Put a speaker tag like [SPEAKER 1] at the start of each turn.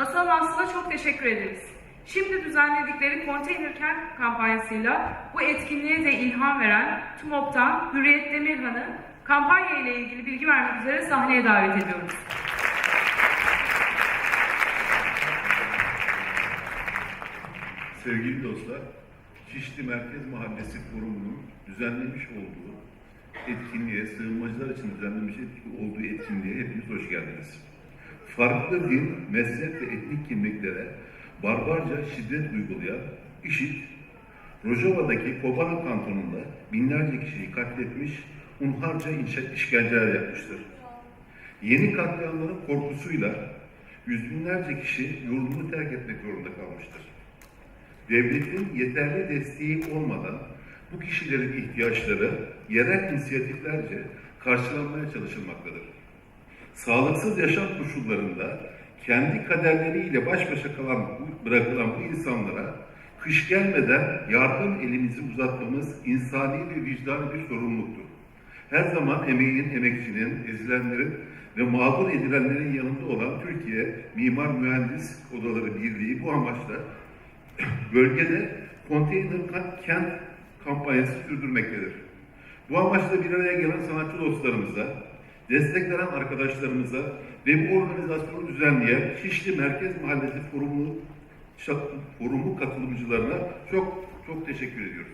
[SPEAKER 1] Masal Mahsul'a çok teşekkür ederiz. Şimdi düzenledikleri Konteyner Kent kampanyasıyla bu etkinliğe de ilham veren TUMOP'tan Hürriyet Demirhan'ı kampanya ile ilgili bilgi vermek üzere sahneye davet ediyoruz.
[SPEAKER 2] Sevgili dostlar, Şişli Merkez Mahallesi Forumu'nun düzenlemiş olduğu etkinliğe, sığınmacılar için düzenlemiş olduğu etkinliğe hepiniz hoş geldiniz. Farklı din, mezhep ve etnik kimliklere barbarca şiddet uygulayan IŞİD, Rojava'daki Kobani kantonunda binlerce kişiyi katletmiş, unharca işkenceler yapmıştır. Yeni katliamların korkusuyla yüz binlerce kişi yurdunu terk etmek zorunda kalmıştır. Devletin yeterli desteği olmadan bu kişilerin ihtiyaçları yerel inisiyatiflerce karşılanmaya çalışılmaktadır. Sağlıksız yaşam koşullarında kendi kaderleriyle baş başa kalan, bırakılan bu insanlara kış gelmeden yardım elimizi uzatmamız insani ve vicdani bir sorumluluktur. Her zaman emeğin, emekçinin, ezilenlerin ve mağdur edilenlerin yanında olan Türkiye Mimar Mühendis Odaları Birliği bu amaçla bölgede konteyner kent kampanyası sürdürmektedir. Bu amaçla bir araya gelen sanatçı dostlarımıza, destek veren arkadaşlarımıza ve bu organizasyonu düzenleyen Şişli Merkez Mahallesi Forumu, forumu katılımcılarına çok çok teşekkür ediyoruz.